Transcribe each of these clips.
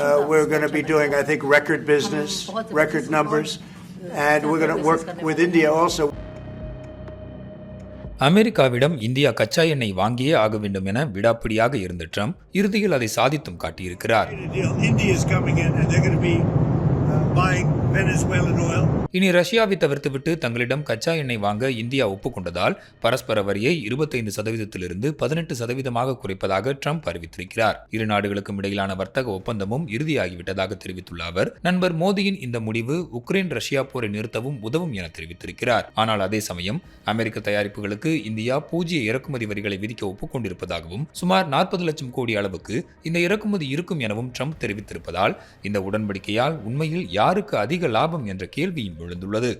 Uh, we're going to be doing, I think, record business, record numbers, and we're going to work with India also. அமெரிக்காவிடம் India கச்சா எண்ணெய் வாங்கியே ஆக வேண்டும் என விடாப்பிடியாக இருந்த ட்ரம்ப் இறுதியில் அதை சாதித்தும் காட்டியிருக்கிறார் Buying Venezuelan oil. இனி ரஷ்யாவை தவிர்த்துவிட்டு தங்களிடம் கச்சா எண்ணெய் வாங்க இந்தியா ஒப்புக்கொண்டதால் பரஸ்பர வரியை இருபத்தைந்து சதவீதத்திலிருந்து பதினெட்டு சதவீதமாக குறைப்பதாக ட்ரம்ப் அறிவித்திருக்கிறார் இரு நாடுகளுக்கும் இடையிலான வர்த்தக ஒப்பந்தமும் இறுதியாகிவிட்டதாக தெரிவித்துள்ள அவர் நண்பர் மோடியின் இந்த முடிவு உக்ரைன் ரஷ்யா போரை நிறுத்தவும் உதவும் என தெரிவித்திருக்கிறார் ஆனால் அதே சமயம் அமெரிக்க தயாரிப்புகளுக்கு இந்தியா பூஜ்ய இறக்குமதி வரிகளை விதிக்க ஒப்புக்கொண்டிருப்பதாகவும் சுமார் நாற்பது லட்சம் கோடி அளவுக்கு இந்த இறக்குமதி இருக்கும் எனவும் ட்ரம்ப் தெரிவித்திருப்பதால் இந்த உடன்படிக்கையால் உண்மையில் யாருக்கு அதிக லாபம் என்ற கேள்வியும் எழுந்துள்ளது.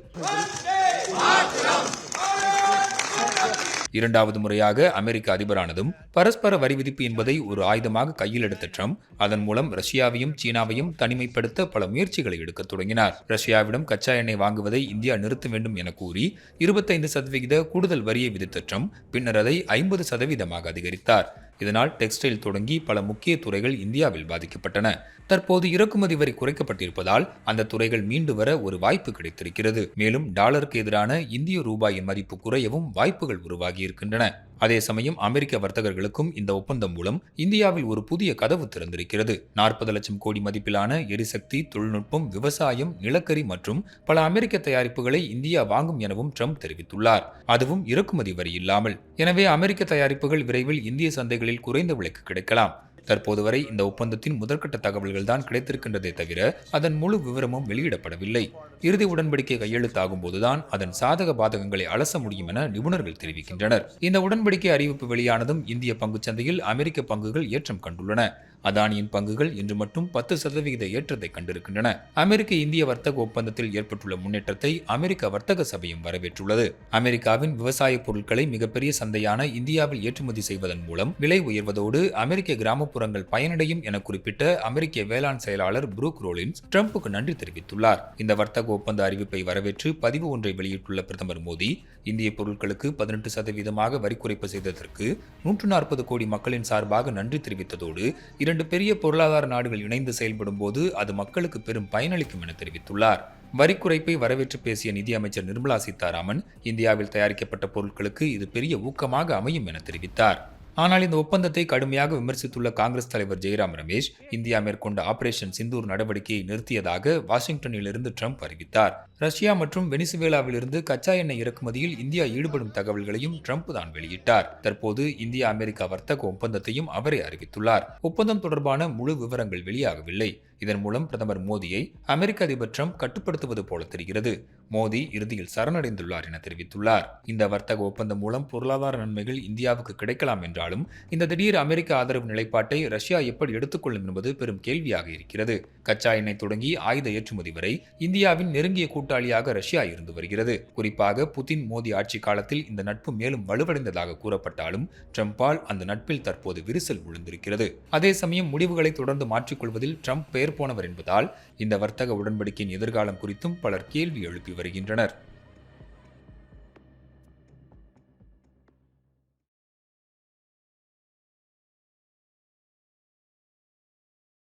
இரண்டாவது முறையாக அமெரிக்க அதிபரானதும் பரஸ்பர வரி விதிப்பு என்பதை ஒரு ஆயுதமாக கையில் எடுத்த ட்ரம்ப் அதன் மூலம் ரஷ்யாவையும் சீனாவையும் தனிமைப்படுத்த பல முயற்சிகளை எடுக்க தொடங்கினார். ரஷ்யாவிடம் கச்சா எண்ணெய் வாங்குவதை இந்தியா நிறுத்த வேண்டும் என கூறி இருபத்தைந்து சதவிகித கூடுதல் வரியை விதித்த ட்ரம்ப் பின்னர் அதை ஐம்பது சதவீதமாக அதிகரித்தார். இதனால் டெக்ஸ்டைல் தொடங்கி பல முக்கிய துறைகள் இந்தியாவில் பாதிக்கப்பட்டன. தற்போது இறக்குமதி வரி குறைக்கப்பட்டிருப்பதால் அந்த துறைகள் மீண்டு வர ஒரு வாய்ப்பு கிடைத்திருக்கிறது. மேலும் டாலருக்கு எதிரான இந்திய ரூபாயின் மதிப்பு குறையவும் வாய்ப்புகள் உருவாகியிருக்கின்றன. அதே சமயம் அமெரிக்க வர்த்தகர்களுக்கும் இந்த ஒப்பந்தம் மூலம் இந்தியாவில் ஒரு புதிய கதவு திறந்திருக்கிறது. நாற்பது லட்சம் கோடி மதிப்பிலான எரிசக்தி தொழில்நுட்பம் விவசாயம் நிலக்கரி மற்றும் பல அமெரிக்க தயாரிப்புகளை இந்தியா வாங்கும் எனவும் ட்ரம்ப் தெரிவித்துள்ளார். அதுவும் இறக்குமதி வரி இல்லாமல். எனவே அமெரிக்க தயாரிப்புகள் விரைவில் இந்திய சந்தைகளில் குறைந்த விலைக்கு கிடைக்கலாம். தற்போது வரை இந்த ஒப்பந்தத்தின் முதற்கட்ட தகவல்கள் தான் கிடைத்திருக்கின்றதே தவிர அதன் முழு விவரமும் வெளியிடப்படவில்லை. இறுதி உடன்படிக்கை கையெழுத்தாகும் போதுதான் அதன் சாதக பாதகங்களை அலச முடியும் என நிபுணர்கள் தெரிவிக்கின்றனர். இந்த உடன்படிக்கை அறிவிப்பு வெளியானதும் இந்திய பங்குச்சந்தையில் அமெரிக்க பங்குகள் ஏற்றம் கண்டுள்ளன. அதானியின் பங்குகள் இன்று மட்டும் பத்து சதவிகித ஏற்றத்தை கண்டிருக்கின்றன. அமெரிக்க இந்திய வர்த்தக ஒப்பந்தத்தில் ஏற்பட்டுள்ள முன்னேற்றத்தை அமெரிக்க வர்த்தக சபையும் வரவேற்றுள்ளது. அமெரிக்காவின் விவசாய பொருட்களை மிகப்பெரிய சந்தையான இந்தியாவில் ஏற்றுமதி செய்வதன் மூலம் விலை உயர்வதோடு அமெரிக்க கிராமப்புறங்கள் பயனடையும் என குறிப்பிட்ட அமெரிக்க வேளாண் செயலாளர் புரூக் ரோலின்ஸ் ட்ரம்புக்கு நன்றி தெரிவித்துள்ளார். இந்த வர்த்தக ஒப்பந்த அறிவிப்பை வரவேற்று பதிவு ஒன்றை வெளியிட்டுள்ள பிரதமர் மோடி இந்திய பொருட்களுக்கு பதினெட்டு சதவீதமாக வரி குறைப்பு செய்ததற்கு நூற்று நாற்பது கோடி மக்களின் சார்பாக நன்றி தெரிவித்ததோடு இரண்டு பெரிய பொருளாதார நாடுகள் இணைந்து செயல்படும் போது அது மக்களுக்கு பெரும் பயனளிக்கும் என தெரிவித்துள்ளார். வரி குறைப்பை வரவேற்று பேசிய நிதியமைச்சர் நிர்மலா சீதாராமன் இந்தியாவில் தயாரிக்கப்பட்ட பொருட்களுக்கு இது பெரிய ஊக்கமாக அமையும் என தெரிவித்தார். ஆனால் இந்த ஒப்பந்தத்தை கடுமையாக விமர்சித்துள்ள காங்கிரஸ் தலைவர் ஜெயராம் ரமேஷ் இந்தியா மேற்கொண்ட ஆபரேஷன் சிந்தூர் நடவடிக்கையை நிறுத்தியதாக வாஷிங்டனிலிருந்து ட்ரம்ப் அறிவித்தார். ரஷ்யா மற்றும் வெனிசுவேலாவிலிருந்து கச்சா எண்ணெய் இறக்குமதியில் இந்தியா ஈடுபடும் தகவல்களையும் ட்ரம்ப் தான் வெளியிட்டார். தற்போது இந்தியா அமெரிக்கா வர்த்தக ஒப்பந்தத்தையும் அவரே அறிவித்துள்ளார். ஒப்பந்தம் தொடர்பான முழு விவரங்கள் வெளியாகவில்லை. இதன் மூலம் பிரதமர் மோடியை அமெரிக்க அதிபர் ட்ரம்ப் கட்டுப்படுத்துவது போல தெரிகிறது. மோடி இறுதியில் சரணடைந்துள்ளார் என தெரிவித்துள்ளார். இந்த வர்த்தக ஒப்பந்தம் மூலம் பொருளாதார நன்மைகள் இந்தியாவுக்கு கிடைக்கலாம் என்றாலும் இந்த திடீர் அமெரிக்க ஆதரவு நிலைப்பாட்டை ரஷ்யா எப்படி எடுத்துக்கொள்ளும் என்பது பெரும் கேள்வியாக இருக்கிறது. கச்சா எண்ணெய் தொடங்கி ஆயுத ஏற்றுமதி வரை இந்தியாவின் நெருங்கிய கூட்டாளியாக ரஷ்யா இருந்து வருகிறது. குறிப்பாக புதின் மோடி ஆட்சி காலத்தில் இந்த நட்பு மேலும் வலுவடைந்ததாக கூறப்பட்டாலும் ட்ரம்பால் அந்த நட்பில் தற்போது விரிசல் விழுந்திருக்கிறது. அதே சமயம் முடிவுகளை தொடர்ந்து மாற்றிக்கொள்வதில் ட்ரம்ப் பெயர் போனவர் என்பதால் இந்த வர்த்தக உடன்படிக்கையின் எதிர்காலம் குறித்தும் பலர் கேள்வி எழுப்பி வருகின்றனர்.